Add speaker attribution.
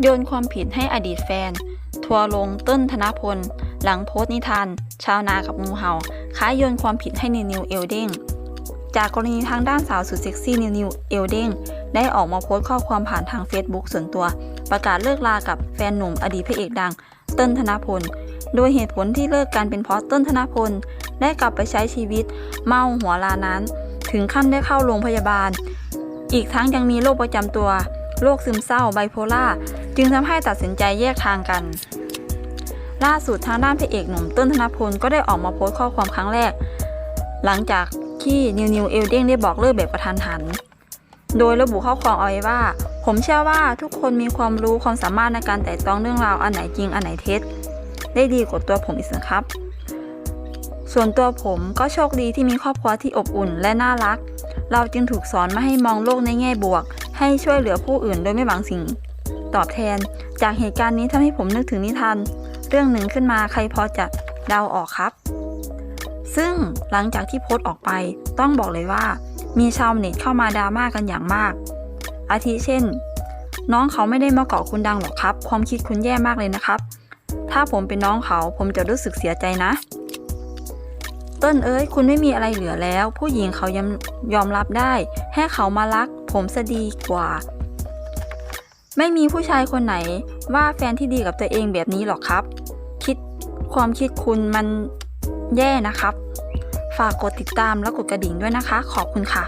Speaker 1: โยนความผิดให้อดีตแฟน ทัวร์ลงเติ้ลธนพล หลังโพสต์นิทาน ชาวนากับงูเห่าคล้ายโยนความผิดให้นิวนิวเอลเด้งจากกรณีทางด้านสาวสุดเซ็กซี่นิวนิวเอลเด้งได้ออกมาโพสต์ข้อความผ่านทาง Facebook ส่วนตัว ประกาศเลิกลากับแฟนหนุ่มอดีตพระเอกดัง เติ้ลธนพล โดยเหตุผลที่เลิกกันเป็นเพราะเติ้ลธนพลได้กลับไปใช้ชีวิต เมาหัวลานั้น ถึงขั้นได้เข้าโรงพยาบาล อีกทั้งยังมีโรคประจำตัว โรคซึมเศร้าไบโพล่าจึงทำให้ตัดสินใจแยกทางกัน ล่าสุดทางด้านพระเอกหนุ่มเติ้ลธนพลก็ได้ออกมาโพสต์ข้อความครั้งแรก หลังจากที่นิวนิวเอลเด้งได้บอกเลิกแบบกระทันหัน โดยระบุข้อความเอาไว้ว่า ผมเชื่อว่าทุกคนมีความรู้ความสามารถในการแต่ต้องเรื่องราวอันไหนจริงอันไหนเท็จ ได้ดีกว่าตัวผมอีกสิครับ ส่วนตัวผมก็โชคดีที่มีครอบครัวที่อบอุ่นและน่ารัก เราจึงถูกสอนมาให้มองโลกในแง่บวก ให้ช่วยเหลือผู้อื่นโดยไม่หวังสิ่ง ตอบแทน จากเหตุการณ์นี้ทำให้ผมนึกถึงนิทานเรื่องหนึ่งขึ้นมาใครพอจะเดาออกครับ ซึ่งหลังจากที่โพสต์ออกไปต้องบอกเลยว่า มีชาวเน็ตเข้ามาดราม่ากันอย่างมาก อาทิเช่น น้องเขาไม่ได้มาเกาะคุณดังหรอกครับ ความคิดคุณแย่มากเลยนะครับ ถ้าผมเป็นน้องเขาผมจะรู้สึกเสียใจนะ เติ้ลเอ้ยคุณไม่มีอะไรเหลือแล้ว ผู้หญิงเขายยอมรับได้ ให้เขามารัก ผมจะดีกว่า ไม่มีผู้ชายคนไหนว่าแฟนที่ดีกับตัวเองแบบนี้หรอกครับ คิดความคิดคุณมันแย่นะครับ ฝากกดติดตามและกดกระดิ่งด้วยนะคะ ขอบคุณค่ะ